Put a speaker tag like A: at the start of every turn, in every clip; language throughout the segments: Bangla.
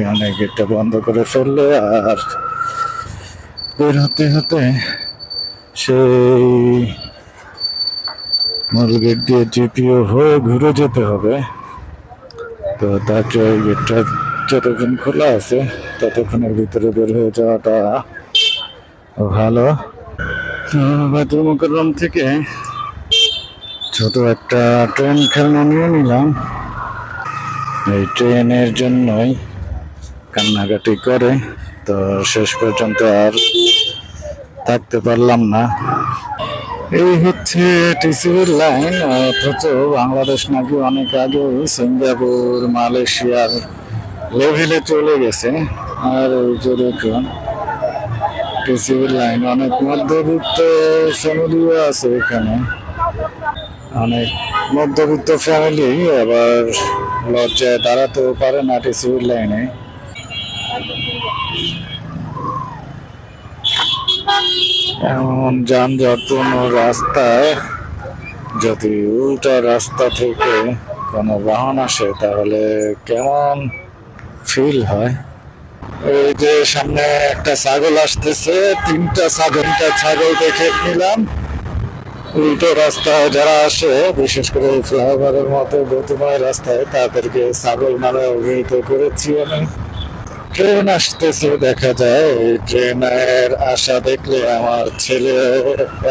A: এখানে গেটটা বন্ধ করে ফেললে আর বের হতে হতে সেই মূল গেট দিয়ে জিপিও হয়ে ঘুরে যেতে হবে। তো তার ওই গেটটা যতক্ষণ খোলা আছে, ততক্ষণের ভিতরে বের হয়ে যাওয়াটা ভালো। তো থেকে ছোট একটা ট্রেন খেলনা নিয়ে নিলাম। এই ট্রেনের জন্যই কান্নাকাটি করে। তো শেষ পর্যন্ত আর থাকতে পারলাম না। এই হচ্ছে টিসিবির লাইন। অথচ বাংলাদেশ নাকি অনেক আগে সিঙ্গাপুর, মালয়েশিয়ার লেভেলে চলে গেছে। আর এই যে দেখুন, টিসিবির লাইন অনেক মধ্যবিত্ত ফ্যামিলিও আছে এখানে। অনেক মধ্যবিত্ত ফ্যামিলি, আবার লজ্জায় দাঁড়াতেও পারে না টিসিবির লাইনে। এমন যানজটপূর্ণ রাস্তায় যদি উল্টা রাস্তা থেকে কোনো বাহন আসে, তাহলে কেমন ফিল হয়? এই যে সামনে একটা ছাগল আসতেছে, তিনটা ছাগলটা ছাগল দেখে নিলাম। উল্টো রাস্তায় যারা আসে, বিশেষ করে ফ্লাইওভারের মতো গতিময় রাস্তায়, তাদেরকে ছাগল নামে অভিহিত করেছি আমি। ট্রেন আসতেছে, দেখা যায়। ট্রেনের আশা দেখলে আমার ছেলে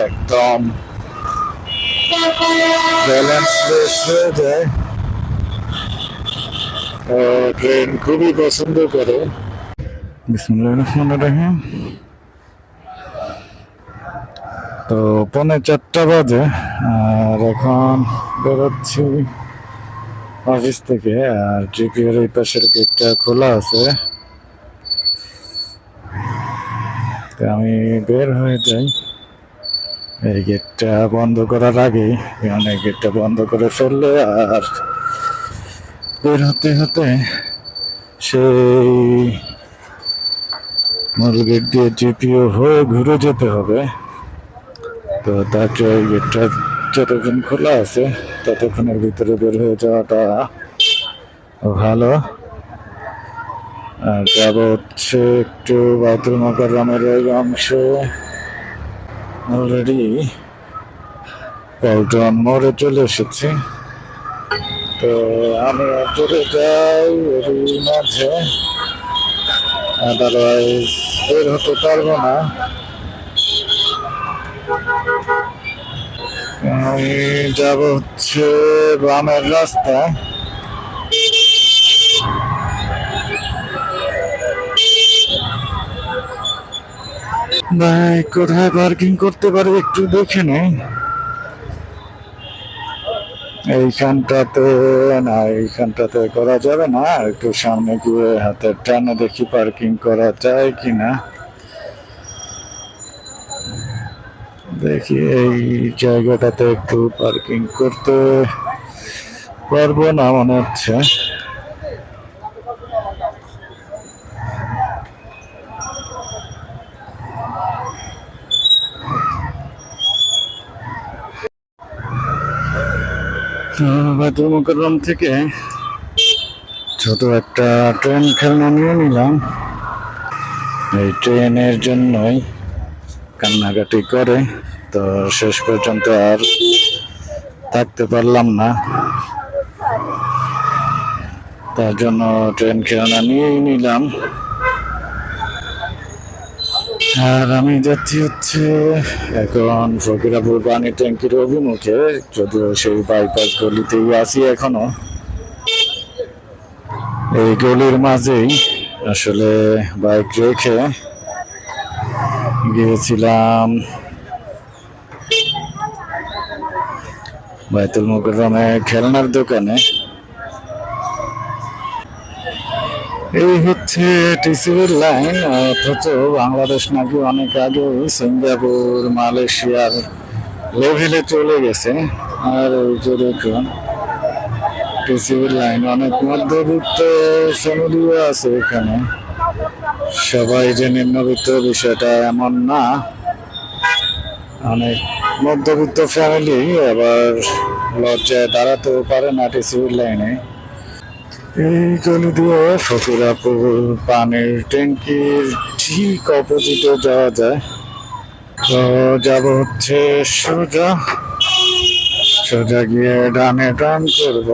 A: একদম ব্যালেন্স হয়ে যায়। ও ট্রেন খুবই পছন্দ করে। বিসমুল্লাহ রহমান রহিম। তো পৌনে চারটা বাজে, আর এখন বেরোচ্ছি অফিস থেকে, আর জিপিওর এই পাশের গেটটা খোলা আছে। তো আমি বের হয়ে যাই। এই গেটটা বন্ধ করার আগেই এখানে গেটটা বন্ধ করে ফেললে আর বের হতে হতে সেই মূল গেট দিয়ে জিপিও হয়ে ঘুরে যেতে হবে। তো চেয়ে ওই গেটটা যতক্ষণ খোলা আছে, ততক্ষণের ভিতরে বের হয়ে যাওয়াটা ভালো। আর যাব হচ্ছে একটু বাইতুল মোকাররমের ওই অংশ। অলরেডি পল্টন মোড়ে চলে এসেছি। তো আমি চলে যাই এরই মাঝে। আদারওয়াইজ বের হতে পারব না। আমি যাব হচ্ছে বামের রাস্তা ভাই, কোথায় পার্কিং করতে পারি একটু দেখে নেই। এইখানটাতে না, এইখানটাতে করা যাবে না। একটু সামনে গিয়ে হাতের টানে দেখি পার্কিং করা যায় কিনা। দেখি, এই জায়গাটাতে একটু পার্কিং করতে পারব না মনে হচ্ছে। বাইতুল মুকাররম থেকে ছোট একটা ট্রেন খেলনা নিয়ে নিলাম। এই ট্রেনের জন্যই কান্নাকাটি করে, তো শেষ পর্যন্ত আর থাকতে পারলাম না। তার জন্য ট্রেন খেলনা নিয়েই নিলাম। আর আমি যাচ্ছি হচ্ছে এখন ফকিরাপুর পানি ট্যাঙ্কির অভিমুখে, যদিও সেই বাইপাস গলিতেই আছি এখনও। এই গলির মাঝেই আসলে বাইক রেখে গিয়েছিলাম বাইতুল মুকরমে খেলনার দোকানে। এই হচ্ছে টিসিবির লাইন, অথচ বাংলাদেশ নাকি অনেক আগে সিঙ্গাপুর, মালয়েশিয়ার লেভেলে চলে গেছে। আর এই যে দেখুন, টিসিবির লাইন অনেক মধ্যবিত্ত ফ্যামিলিও আছে এখানে। সবাই যে নিম্নবিত্ত বিষয়টা এমন না। অনেক মধ্যবিত্ত ফ্যামিলি আবার লজ্জায় দাঁড়াতেও পারে না টিসিবির লাইনে। এই গলি দিয়ে ফকিরাপুর পানির ট্যাঙ্কির ঠিক অপোজিটে যাওয়া যায়। তো যাব হচ্ছে সোজা। সোজা গিয়ে ডানে টান করব।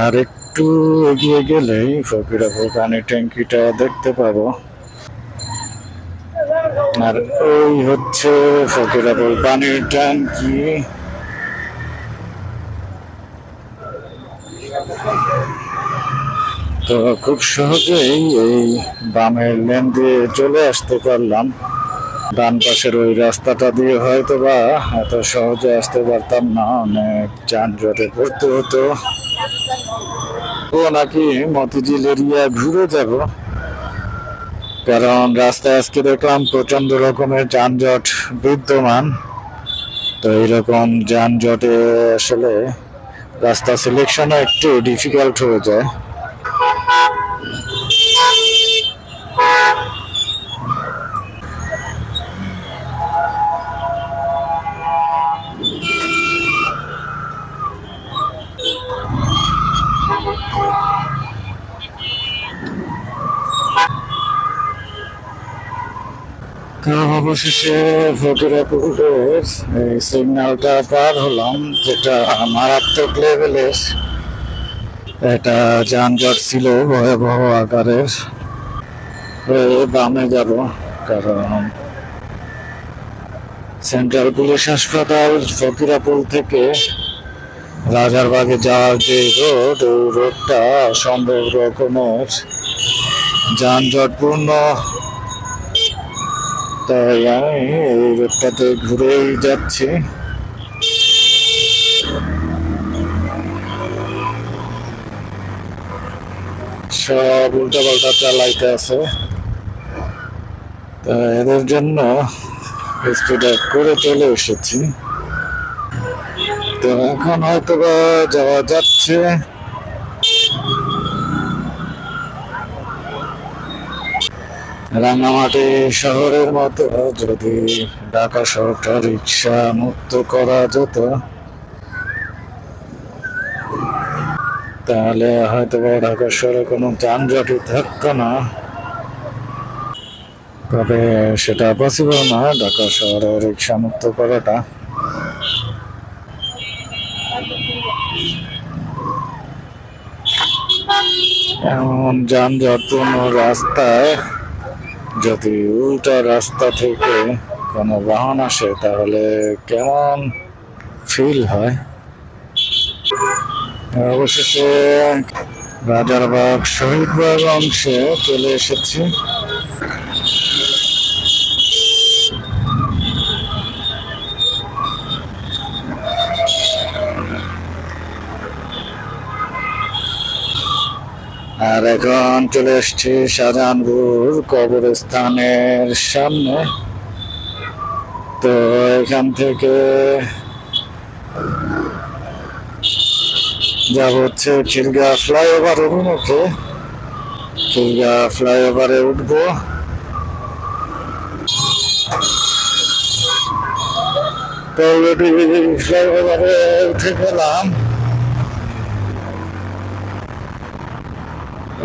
A: আর একটু এগিয়ে গেলেই ফকিরাপুর পানির ট্যাঙ্কিটা দেখতে পাবো। আর ওই হচ্ছে ফকিরাপুর পানির ট্যাঙ্কি। তো খুব সহজেই এই বামের লেন দিয়ে চলে আসতে পারলাম। ডান পাশের ওই রাস্তাটা দিয়ে হয়তো বা এত সহজে আসতে পারতাম না, অনেক যানজটে পড়তে হতো। ও নাকি মতিঝিল এরিয়া ঘুরে যাব। কারণ রাস্তায় আজকে দেখলাম প্রচণ্ড রকমের যানজট বিদ্যমান। তো এইরকম যানজটে আসলে রাস্তা সিলেকশনও একটু ডিফিকাল্ট হয়ে যায়। অবশেষে ফকিরাপুরের এই সিগন্যালটা পার হলাম, যেটা মারাত্মক লেভেলের এটা যানজট ছিল ভয়াবহ আকারের। বামে যাব, কারণ সেন্ট্রাল পুলিশ হাসপাতাল ফকিরাপুর থেকে রাজারবাগে যাওয়ার যে রোড ওই রোডটা অসম্ভব রকমের। যানজটপূর্ণ তাই এই রোডটাতে ঘুরেই যাচ্ছি। সব উল্টা পাল্টা চালাইতে আছে। তা এদের জন্য স্পিড করে চলে এসেছি। তো এখন হয়তো যাওয়া যাচ্ছে। রাঙামাটি শহরের মতো যদি ঢাকা শহরটা রিক্সা মুক্ত করা যেত, তাহলে হয়তো বা ঢাকা শহরে কোনো যানজটই থাকতো না। তবে সেটা পসিবল না, ঢাকা শহরে রিক্সা মুক্ত করাটা। এমন যানজটপূর্ণ রাস্তায় যদি উল্টা রাস্তা থেকে কোনো বাহন আসে, তাহলে কেমন ফিল হয়? অবশেষে রাজারবাগ শহীদবাগ অংশে চলে এসেছি। আর এখন চলে এসছি শাহজাহানপুর কবরস্থানের সামনে। তো এখান থেকে যাব হচ্ছে খিলগা ফ্লাইওভার অভিমুখে। খিলগা ফ্লাইওভারে উঠবো। তো ফ্লাইওভারে উঠে গেলাম।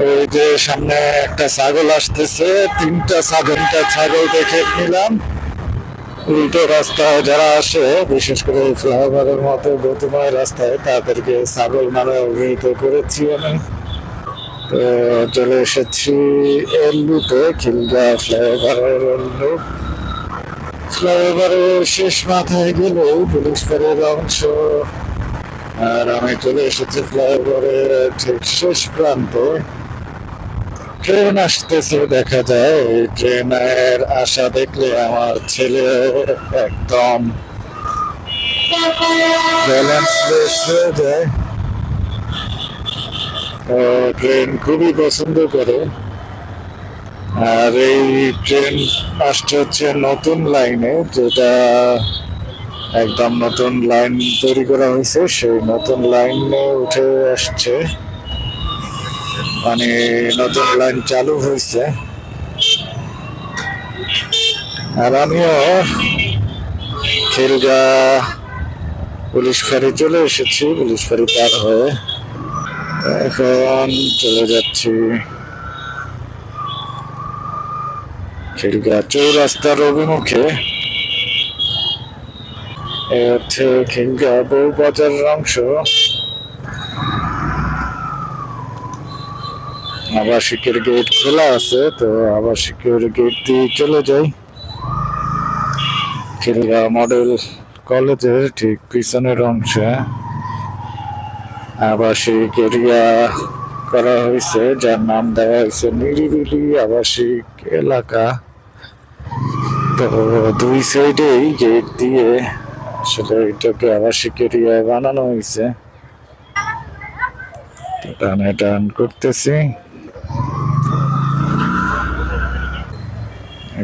A: ওই যে সামনে একটা ছাগল আসতেছে, তিনটা ছাগলটা ছাগল দেখে নিলাম। উল্টো রাস্তায় যারা আসে, বিশেষ করে ফ্লাইওভারের মতো গতিময় রাস্তায়, তাদেরকে ছাগল নামে অভিহিত করেছি আমি। তো চলে এসেছি এল্লুতে খিলগা ফ্লাইওভারের এল্লু ফ্লাইওভারের শেষ মাথায় গেলে পুলিশ ফাঁড়ির অংশ। আর আমি চলে এসেছি ফ্লাইওভারের ঠিক শেষ প্রান্তে। ট্রেন আসতেছে, দেখা যায়। এই ট্রেনের আশা দেখলে আমার ছেলে একদম ব্যালেন্স হয়ে যায়। ট্রেন খুবই পছন্দ করে। আর এই ট্রেন আসছে হচ্ছে নতুন লাইনে, যেটা একদম নতুন লাইন তৈরি করা হয়েছে। সেই নতুন লাইনে উঠে আসছে। মানে নতুন লাইন চালু হয়েছে। আর আমিও খিলগা পুলিশ ফাঁড়ি চলে এসেছি, পুলিশ ফাঁড়ি পার হয়ে এখন চলে যাচ্ছি। খিলগা চৌরাস্তার অভিমুখে। এ হচ্ছে খিলগা বউবাজারের অংশ। আবাসিকের গেট খোলা আছে, তো আবাসিকের গেট দিয়ে চলে যাই। খিলগা মডেল কলেজের ঠিক পিছনের অংশে আবাসিক এরিয়া করা হয়েছে, যার নাম দেওয়া হয়েছে নিরিবিলি আবাসিক এলাকা। তো দুই সাইডেই গেট দিয়ে আসলে এটাকে আবাসিক এরিয়ায় বানানো হয়েছে। টানে টান করতেছি।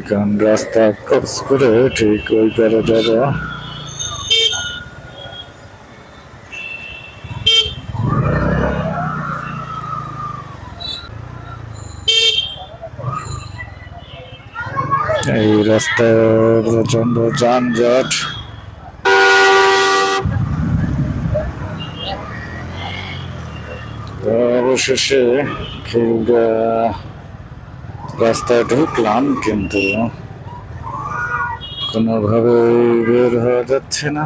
A: এখন রাস্তা ক্রস করে ঠিক ওই পারে যাব এই রাস্তায় প্রচণ্ড যানজট। অবশেষে খিলগা রাস্তায় ঢুকলাম, কিন্তু কোনোভাবে বের হওয়া যাচ্ছে না।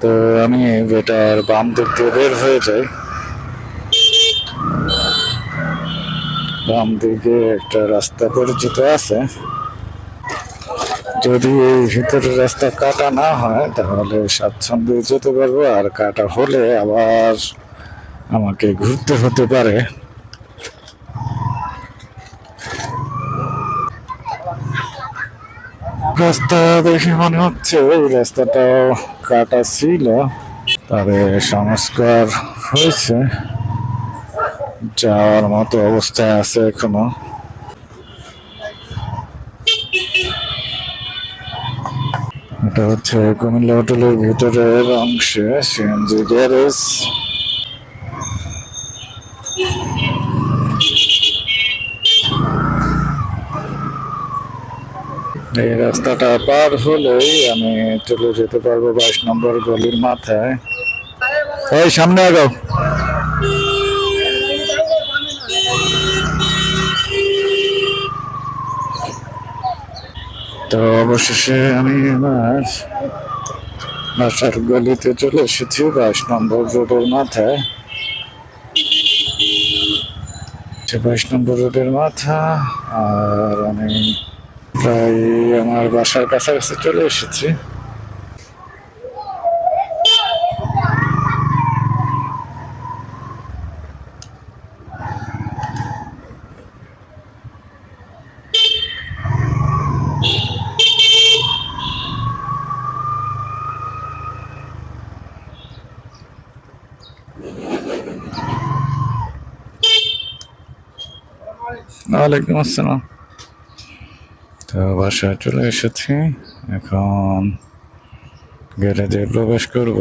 A: তো আমি বেটার বাম দিক দিয়ে বের হয়ে যাই। বাম দিকে একটা রাস্তা পরিচিত আছে। যদি এই ভিতরের রাস্তা কাটা না হয়, তাহলে স্বাচ্ছন্দ্যে যেতে পারব, আর কাটা হলে আবার আমাকে ঘুরতে হতে পারে। রাস্তা দেখে মনে হচ্ছে এই রাস্তাটাও কাটা ছিল, তবে সংস্কার হয়েছে। যাওয়ার মতো অবস্থায় আছে এখনও। এটা হচ্ছে কুমিল্লা হোটেলের ভিতরের অংশে, সিএনজি গ্যারেজ। এই রাস্তাটা পার হলেই আমি চলে যেতে পারব বাইশ নম্বর গলির মাথায়। ওই সামনে আগাও। তো অবশেষে আমি আমার বাসার গলিতে চলে এসেছি বাইশ নম্বর রোডের মাথায়। বাইশ নম্বর রোডের মাথা, আর আমি প্রায় আমার বাসার কাছাকাছি চলে এসেছি। ওয়ালাইকুম আসসালাম। তো বাসায় চলে এসেছি। এখন গেলে গ্যারেজে প্রবেশ করব।